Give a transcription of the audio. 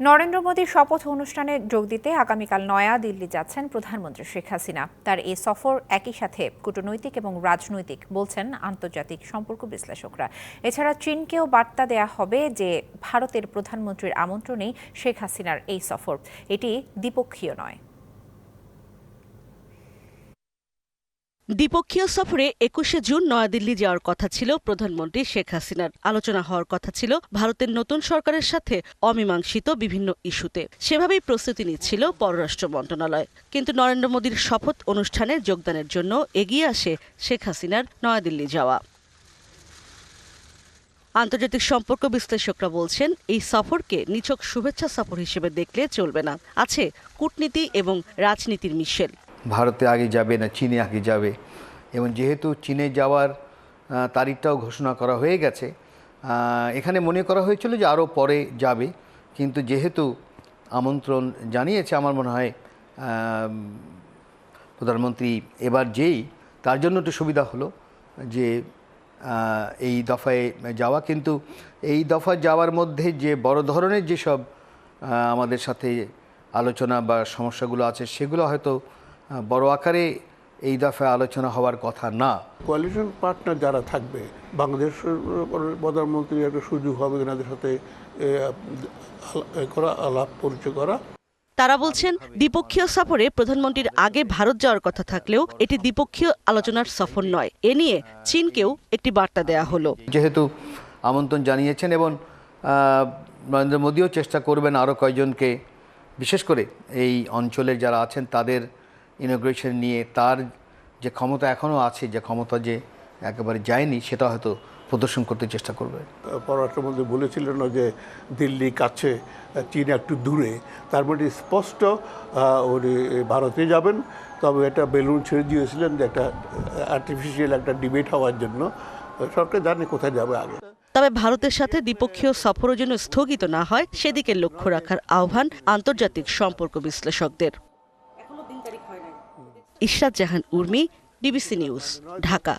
নরেন্দ্র মোদীর শপথ অনুষ্ঠানে যোগ দিতে আগামীকাল নয়া দিল্লি যাচ্ছেন প্রধানমন্ত্রী শেখ হাসিনা। তার এই সফর একই সাথে কূটনৈতিক এবং রাজনৈতিক, বলছেন আন্তর্জাতিক সম্পর্ক বিশ্লেষকরা। এছাড়া চীনকেও বার্তা দেয়া হবে যে ভারতের প্রধানমন্ত্রীর আমন্ত্রণেই শেখ হাসিনার এই সফর। এটি দ্বিপক্ষীয় নয়। দ্বিপক্ষীয় সফরে একুশে জুন নয়াদিল্লি যাওয়ার কথা ছিল প্রধানমন্ত্রী শেখ হাসিনার। আলোচনা হওয়ার কথা ছিল ভারতের নতুন সরকারের সাথে অমীমাংসিত বিভিন্ন ইস্যুতে। সেভাবেই প্রস্তুতি নিচ্ছিল পররাষ্ট্র মন্ত্রণালয়। কিন্তু নরেন্দ্র মোদীর শপথ অনুষ্ঠানে যোগদানের জন্য এগিয়ে আসে শেখ হাসিনার নয়াদিল্লি যাওয়া। আন্তর্জাতিক সম্পর্ক বিশ্লেষকরা বলছেন, এই সফরকে নিছক শুভেচ্ছা সফর হিসেবে দেখলে চলবে না। আছে কূটনীতি এবং রাজনীতির মিশেল। ভারতে আগে যাবে না চীনে আগে যাবে। এবং যেহেতু চীনে যাওয়ার তারিখটাও ঘোষণা করা হয়ে গেছে এখানে মনে করা হয়েছিল যে আরও পরে যাবে। কিন্তু যেহেতু আমন্ত্রণ জানিয়েছে আমার মনে হয় প্রধানমন্ত্রী এবার যেই, তার জন্য একটু সুবিধা হলো যে এই দফায় যাওয়া। কিন্তু এই দফা যাওয়ার মধ্যে যে বড় ধরনের যেসব আমাদের সাথে আলোচনা বা সমস্যাগুলো আছে, সেগুলো হয়তো বড় আকারে এই দফায় আলোচনা হওয়ার কথা না। কোয়ালিশন পার্টনার যারা থাকবে বাংলাদেশের প্রধানমন্ত্রী একটা সুযোগ হবে এনাদের সাথে করা আলাপ পরিচয় করা। তারা বলছেন দ্বিপক্ষীয় সফরে প্রধানমন্ত্রীর আগে ভারত যাওয়ার কথা থাকলেও এটি দ্বিপক্ষীয় আলোচনার সফর নয়। এ নিয়ে চীনকেও একটি বার্তা দেয়া হলো। যেহেতু আমন্ত্রণ জানিয়েছেন এবং নরেন্দ্র মোদীও চেষ্টা করবেন আরও কয়েকজনকে বিশেষ করে এই অঞ্চলের যারা আছেন তাদের ইনোগ্রেশন নিয়ে তার যে ক্ষমতা এখনও আছে যে ক্ষমতা যে একেবারে যায়নি সেটা হয়তো প্রদর্শন করতে চেষ্টা করবে। পররাষ্ট্রমন্ত্রী বলেছিলেন না যে দিল্লি কাছে চীন একটু দূরে তার মধ্যে স্পষ্ট আহ, উনি ভারতে যাবেন। তবে একটা বেলুন ছেড়ে দিয়েছিলেন যে একটা আর্টিফিশিয়াল একটা ডিবেট হওয়ার জন্য। সরকার জানে কোথায় যাবে আগে। তবে ভারতের সাথে দ্বিপক্ষীয় সফরও যেন স্থগিত না হয় সেদিকে লক্ষ্য রাখার আহ্বান আন্তর্জাতিক সম্পর্ক বিশ্লেষকদের। Ishrat Jahan Urmi DBC news Dhaka.